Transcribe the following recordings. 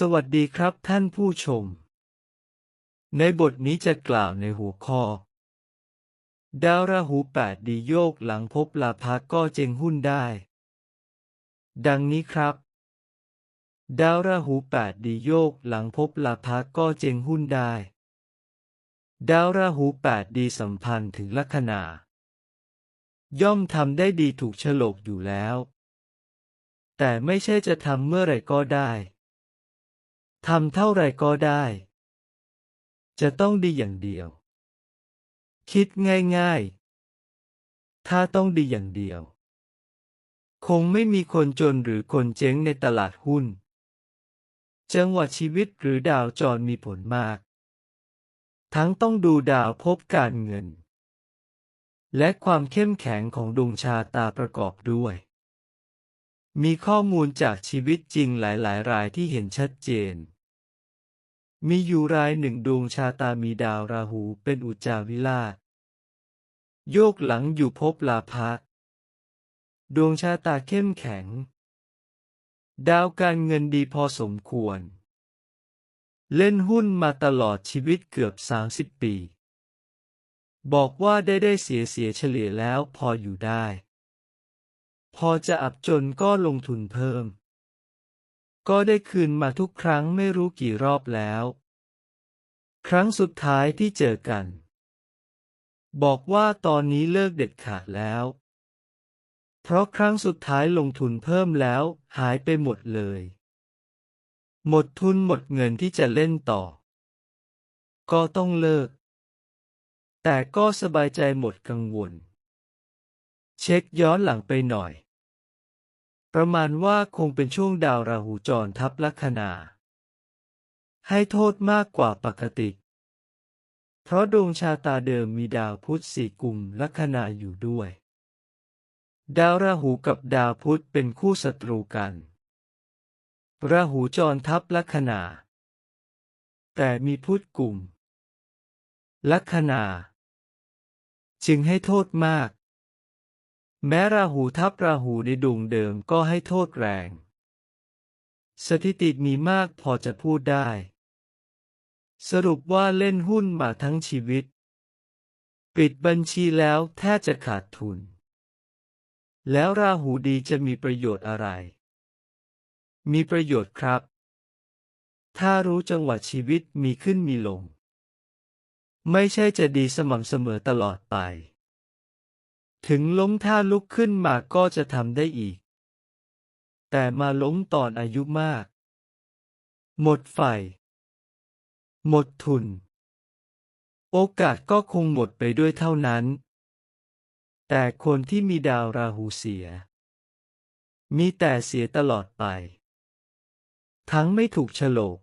สวัสดีครับท่านผู้ชม ในบทนี้จะกล่าวในหัวข้อ ดาวราหูแปดดีโยกหลังพบลาภะก็เจงหุ้นได้ ดังนี้ครับ ดาวราหูแปดดีโยกหลังพบลาภะก็เจงหุ้นได้ ดาวราหูแปดดีสัมพันธ์ถึงลัคนา ย่อมทำได้ดีถูกฉลกอยู่แล้ว แต่ไม่ใช่จะทำเมื่อไรก็ได้ ทำเท่าไหร่ก็ได้ จะต้องดีอย่างเดียว คิดง่ายๆ ถ้าต้องดีอย่างเดียว คงไม่มีคนจนหรือคนเจ๊งในตลาดหุ้น จังหวะชีวิตหรือดาวจรมีผลมาก ทั้งต้องดูดาวพบการเงิน และความเข้มแข็งของดวงชาตาประกอบด้วยมีข้อมูลจากชีวิตจริงหลายๆ รายที่เห็นชัดเจน มีอยู่รายหนึ่งดวงชาตามีดาวราหูเป็นอุจจาวิราโยกหลังอยู่ภพลาภะดวงชาตาเข้มแข็ง ดาวการเงินดีพอสมควร เล่นหุ้นมาตลอดชีวิตเกือบ30ปี บอกว่าได้ได้เสียเสียเฉลี่ยแล้วพออยู่ได้ พอจะอับจนก็ลงทุนเพิ่ม ก็ได้คืนมาทุกครั้งไม่รู้กี่รอบแล้ว ครั้งสุดท้ายที่เจอกัน บอกว่าตอนนี้เลิกเด็ดขาดแล้ว เพราะครั้งสุดท้ายลงทุนเพิ่มแล้วหายไปหมดเลย หมดทุนหมดเงินที่จะเล่นต่อ ก็ต้องเลิก แต่ก็สบายใจหมดกังวล เช็คย้อนหลังไปหน่อย ประมาณว่าคงเป็นช่วงดาวราหูจรทับลัคนา ให้โทษมากกว่าปกติ เพราะดวงชาตาเดิมมีดาวพุธสี่กลุ่มลัคนาอยู่ด้วย ดาวราหูกับดาวพุธเป็นคู่ศัตรูกัน ราหูจรทับลัคนา แต่มีพุธกลุ่มลัคนา จึงให้โทษมาก แม้ราหูทับราหูในดวงเดิมก็ให้โทษแรง สถิติมีมากพอจะพูดได้ สรุปว่าเล่นหุ้นมาทั้งชีวิต ปิดบัญชีแล้วแทบจะขาดทุน แล้วราหูดีจะมีประโยชน์อะไร มีประโยชน์ครับ ถ้ารู้จังหวะชีวิตมีขึ้นมีลง ไม่ใช่จะดีสม่ำเสมอตลอดไป ถึงล้มท่าลุกขึ้นมาก็จะทำได้อีก แต่มาล้มตอนอายุมาก หมดไฟ หมดทุน โอกาสก็คงหมดไปด้วยเท่านั้น แต่คนที่มีดาวราหูเสีย มีแต่เสียตลอดไป ทั้งไม่ถูกฉลก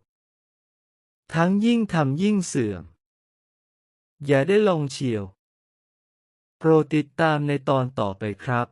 ทั้งยิ่งทำยิ่งเสื่อม อย่าได้ลองเชียว โปรดติดตามในตอนต่อไปครับ